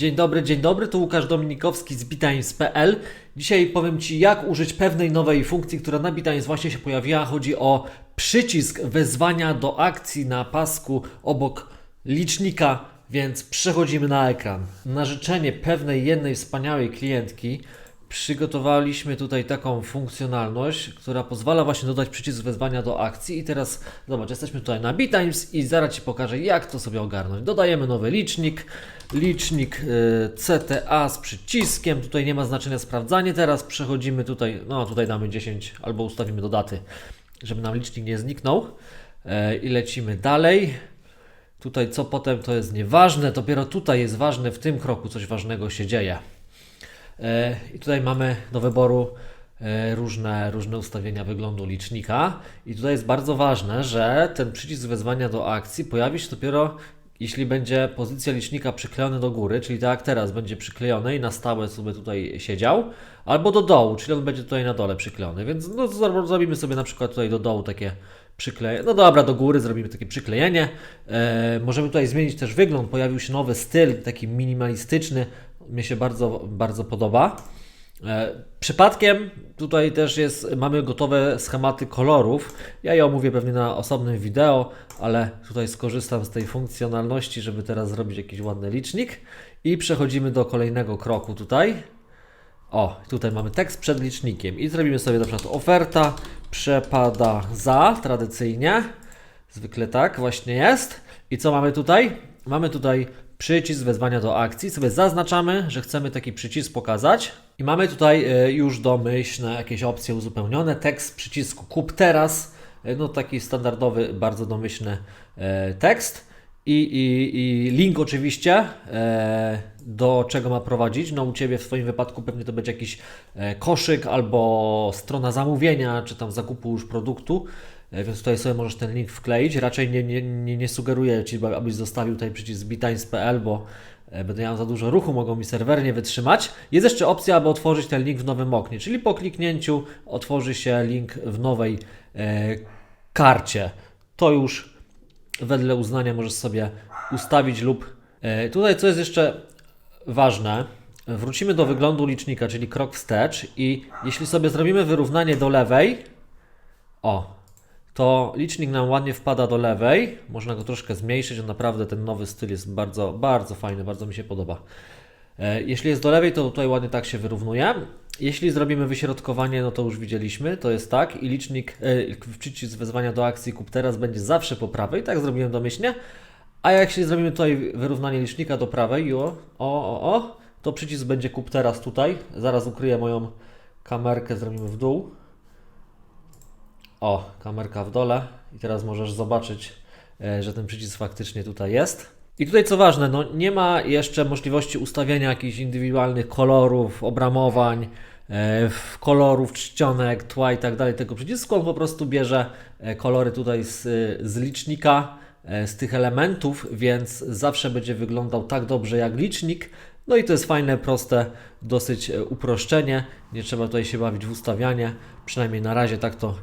Dzień dobry, dzień dobry, to Łukasz Dominikowski z Bitains.pl. Dzisiaj powiem Ci, jak użyć pewnej nowej funkcji, która na Bitains właśnie się pojawiła. Chodzi o przycisk wezwania do akcji na pasku obok licznika, więc przechodzimy na ekran. Na życzenie pewnej jednej wspaniałej klientki przygotowaliśmy tutaj taką funkcjonalność, która pozwala właśnie dodać przycisk wezwania do akcji. I teraz zobacz, jesteśmy tutaj na Bitimes i zaraz Ci pokażę, jak to sobie ogarnąć. Dodajemy nowy licznik, licznik y, CTA z przyciskiem. Tutaj nie ma znaczenia sprawdzanie. Teraz przechodzimy tutaj, no tutaj damy 10 albo ustawimy do daty, żeby nam licznik nie zniknął. E, I lecimy dalej. Tutaj co potem to jest nieważne, dopiero tutaj jest ważne, w tym kroku coś ważnego się dzieje. E, I tutaj mamy do wyboru e, różne, różne ustawienia wyglądu licznika. I tutaj jest bardzo ważne, że ten przycisk wezwania do akcji pojawi się dopiero jeśli będzie pozycja licznika przyklejony do góry, czyli tak jak teraz będzie przyklejony i na stałe sobie tutaj siedział, albo do dołu, czyli on będzie tutaj na dole przyklejony. Więc no, zro- zrobimy sobie na przykład tutaj do dołu takie przyklejenie. No dobra, do góry zrobimy takie przyklejenie. E, możemy tutaj zmienić też wygląd. Pojawił się nowy styl, taki minimalistyczny. Mnie się bardzo, bardzo podoba. E, Przypadkiem tutaj też jest, mamy gotowe schematy kolorów. Ja je omówię pewnie na osobnym wideo, ale tutaj skorzystam z tej funkcjonalności, żeby teraz zrobić jakiś ładny licznik. I przechodzimy do kolejnego kroku tutaj. O, tutaj mamy tekst przed licznikiem i zrobimy sobie na przykład oferta przepada za, tradycyjnie. Zwykle tak właśnie jest. I co mamy tutaj? Mamy tutaj przycisk wezwania do akcji. Sobie zaznaczamy, że chcemy taki przycisk pokazać. I mamy tutaj e, już domyślne jakieś opcje uzupełnione. Tekst przycisku kup teraz. E, No taki standardowy, bardzo domyślny e, tekst. I, i, I link oczywiście, e, do czego ma prowadzić. No u Ciebie w swoim wypadku pewnie to będzie jakiś e, koszyk albo strona zamówienia, czy tam zakupu już produktu. E, Więc tutaj sobie możesz ten link wkleić. Raczej nie, nie, nie, nie sugeruję Ci, abyś zostawił tutaj przycisk bitains.pl, bo będę miał za dużo ruchu, mogą mi serwery nie wytrzymać. Jest jeszcze opcja, aby otworzyć ten link w nowym oknie, czyli po kliknięciu otworzy się link w nowej e, karcie. To już wedle uznania możesz sobie ustawić lub e, tutaj co jest jeszcze ważne, wrócimy do wyglądu licznika, czyli krok wstecz i jeśli sobie zrobimy wyrównanie do lewej, o, to licznik nam ładnie wpada do lewej, można go troszkę zmniejszyć, on naprawdę ten nowy styl jest bardzo, bardzo fajny, bardzo mi się podoba. E, Jeśli jest do lewej, to tutaj ładnie tak się wyrównuje. Jeśli zrobimy wyśrodkowanie, no to już widzieliśmy, to jest tak i licznik, e, przycisk wezwania do akcji kup teraz będzie zawsze po prawej, tak zrobiłem domyślnie. A jeśli zrobimy tutaj wyrównanie licznika do prawej, o, o, o, o, to przycisk będzie kup teraz tutaj. Zaraz ukryję moją kamerkę, zrobimy w dół. O, kamerka w dole i teraz możesz zobaczyć, e, że ten przycisk faktycznie tutaj jest. I tutaj co ważne, no nie ma jeszcze możliwości ustawienia jakichś indywidualnych kolorów, obramowań, e, kolorów, czcionek, tła i tak dalej tego przycisku. On po prostu bierze e, kolory tutaj z, z licznika, e, z tych elementów, więc zawsze będzie wyglądał tak dobrze jak licznik. No i to jest fajne, proste, dosyć uproszczenie. Nie trzeba tutaj się bawić w ustawianie, przynajmniej na razie tak to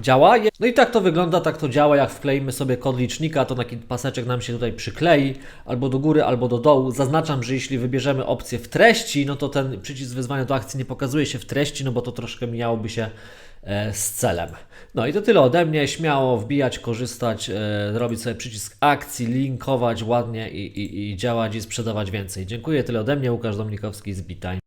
działa. Je- No i tak to wygląda, tak to działa. Jak wkleimy sobie kod licznika, to taki paseczek nam się tutaj przyklei albo do góry, albo do dołu. Zaznaczam, że jeśli wybierzemy opcję w treści, no to ten przycisk wezwania do akcji nie pokazuje się w treści, no bo to troszkę mijałoby się e, z celem. No i to tyle ode mnie. Śmiało wbijać, korzystać, e, robić sobie przycisk akcji, linkować ładnie i, i, i działać i sprzedawać więcej. Dziękuję, tyle ode mnie. Łukasz Dominikowski z Bitime.